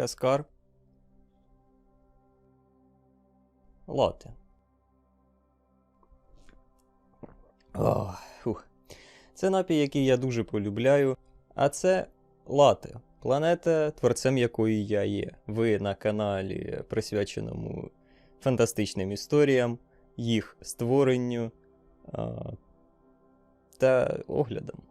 Каскар. Лати. Ох, фух. Це напій, який я дуже полюбляю. А це Лати. Планета, творцем якої я є. Ви на каналі, присвяченому фантастичним історіям, їх створенню а, та оглядам.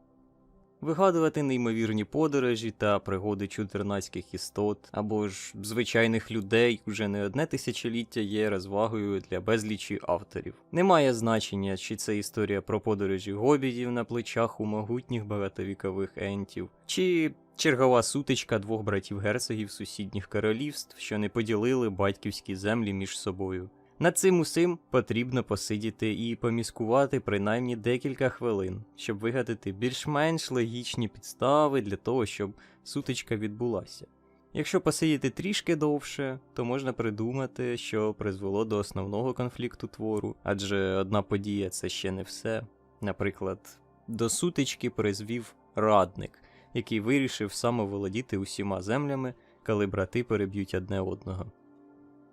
Вигадувати неймовірні подорожі та пригоди чудернацьких істот або ж звичайних людей уже не одне тисячоліття є розвагою для безлічі авторів. Немає значення, чи це історія про подорожі гобітів на плечах у могутніх багатовікових ентів, чи чергова сутичка двох братів герцогів сусідніх королівств, що не поділили батьківські землі між собою. Над цим усім потрібно посидіти і поміскувати принаймні декілька хвилин, щоб вигадати більш-менш логічні підстави для того, щоб сутичка відбулася. Якщо посидіти трішки довше, то можна придумати, що призвело до основного конфлікту твору, адже одна подія це ще не все. Наприклад, до сутички призвів радник, який вирішив самоволодіти усіма землями, коли брати переб'ють одне одного.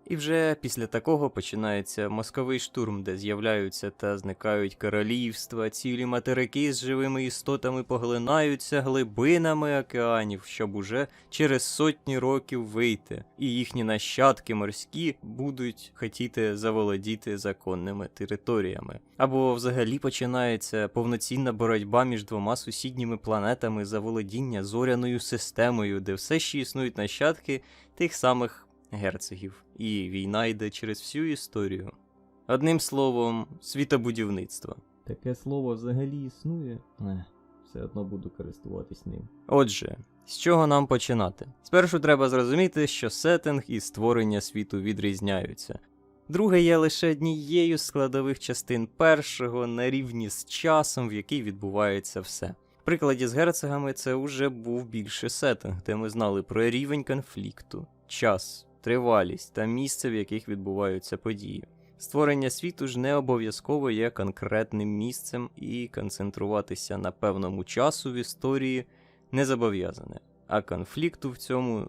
І вже після такого починається мозковий штурм, де з'являються та зникають королівства, цілі материки з живими істотами поглинаються глибинами океанів, щоб уже через сотні років вийти, і їхні нащадки морські будуть хотіти заволодіти законними територіями. Або взагалі починається повноцінна боротьба між двома сусідніми планетами за володіння зоряною системою, де все ще існують нащадки тих самих герцогів, і війна йде через всю історію. Одним словом, світобудівництво. Таке слово взагалі існує? Не, все одно буду користуватись ним. Отже, з чого нам починати? Спершу треба зрозуміти, що сеттинг і створення світу відрізняються. Друге є лише однією з складових частин першого на рівні з часом, в який відбувається все. В прикладі з герцогами це вже був більше сеттинг, де ми знали про рівень конфлікту, час, тривалість та місце, в яких відбуваються події. Створення світу ж не обов'язково є конкретним місцем і концентруватися на певному часу в історії не зобов'язане, а конфлікту в цьому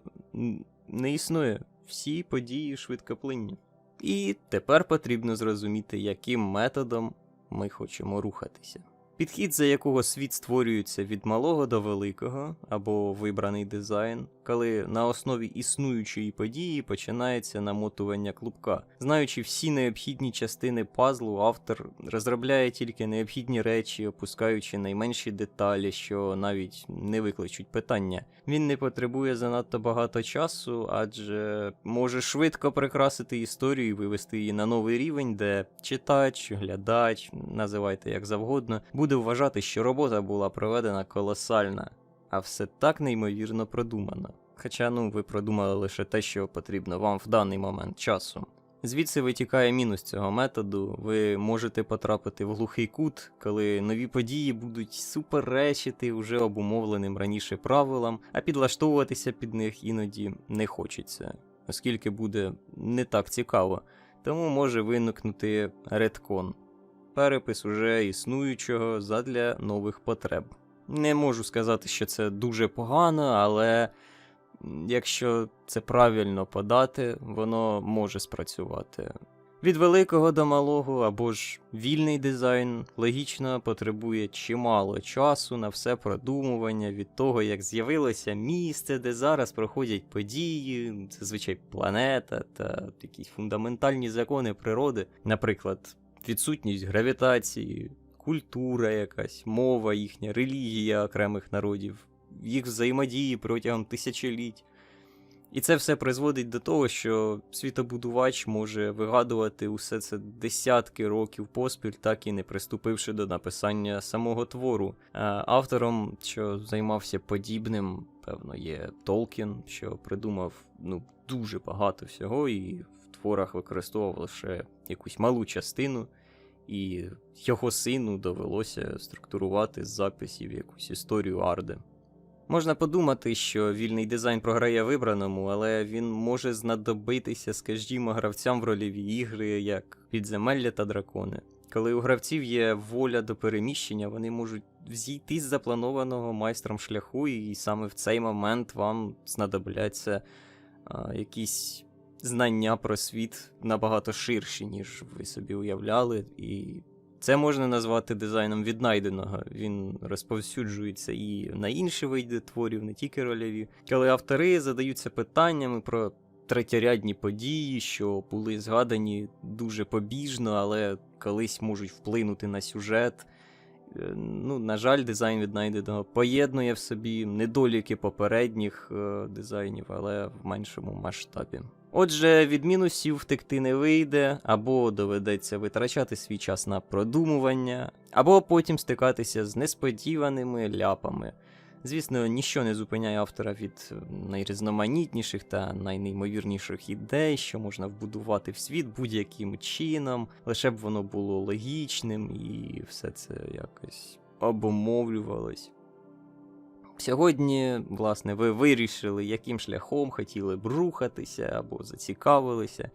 не існує. Всі події швидкоплинні. І тепер потрібно зрозуміти, яким методом ми хочемо рухатися. Підхід, за якого світ створюється від малого до великого, або вибраний дизайн, коли на основі існуючої події починається намотування клубка. Знаючи всі необхідні частини пазлу, автор розробляє тільки необхідні речі, опускаючи найменші деталі, що навіть не викличуть питання. Він не потребує занадто багато часу, адже може швидко прикрасити історію і вивести її на новий рівень, де читач, глядач, називайте як завгодно, буде вважати, що робота була проведена колосальна, а все так неймовірно продумано. Хоча ну ви продумали лише те, що потрібно вам в даний момент часу. Звідси витікає мінус цього методу. Ви можете потрапити в глухий кут, коли нові події будуть суперечити уже обумовленим раніше правилам, а підлаштовуватися під них іноді не хочеться, оскільки буде не так цікаво. Тому може виникнути редкон перепис уже існуючого задля нових потреб. Не можу сказати, що це дуже погано, але якщо це правильно подати, воно може спрацювати. Від великого до малого або ж вільний дизайн логічно потребує чимало часу на все продумування від того, як з'явилося місце, де зараз проходять події, зазвичай планета та якісь фундаментальні закони природи, наприклад, відсутність гравітації, культура якась, мова їхня, релігія окремих народів, їх взаємодії протягом тисячоліть. І це все призводить до того, що світобудувач може вигадувати усе це десятки років поспіль, так і не приступивши до написання самого твору. Автором, що займався подібним, певно, є Толкін, що придумав ну, дуже багато всього, і творах використовував лише якусь малу частину, і його сину довелося структурувати з записів якусь історію Арди. Можна подумати, що вільний дизайн програє вибраному, але він може знадобитися, скажімо, гравцям в рольові ігри, як підземелля та дракони. Коли у гравців є воля до переміщення, вони можуть зійти з запланованого майстром шляху, і саме в цей момент вам знадобляться а, якісь знання про світ набагато ширші, ніж ви собі уявляли. І це можна назвати дизайном віднайденого. Він розповсюджується і на інші види творів, не тільки рольові. Коли автори задаються питаннями про третєрядні події, що були згадані дуже побіжно, але колись можуть вплинути на сюжет. Е, Ну, на жаль, дизайн віднайденого поєднує в собі недоліки попередніх е, дизайнів, але в меншому масштабі. Отже, від мінусів втекти не вийде, або доведеться витрачати свій час на продумування, або потім стикатися з несподіваними ляпами. Звісно, ніщо не зупиняє автора від е, найрізноманітніших та найнеймовірніших ідей, що можна вбудувати в світ будь-яким чином, лише б воно було логічним і все це якось обумовлювалось. Сьогодні, власне, ви вирішили, яким шляхом хотіли б рухатися або зацікавилися,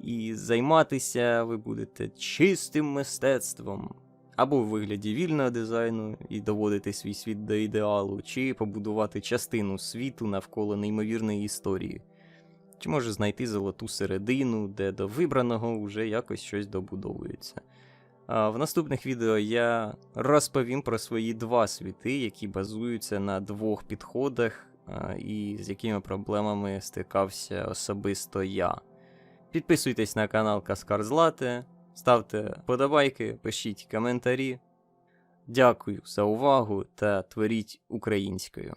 і займатися ви будете чистим мистецтвом, або в вигляді вільного дизайну і доводити свій світ до ідеалу, чи побудувати частину світу навколо неймовірної історії, чи може знайти золоту середину, де до вибраного вже якось щось добудовується. А в наступних відео я розповім про свої два світи, які базуються на двох підходах, і з якими проблемами стикався особисто я. Підписуйтесь на канал Каскар Злате, ставте подобайки, пишіть коментарі. Дякую за увагу та творіть українською.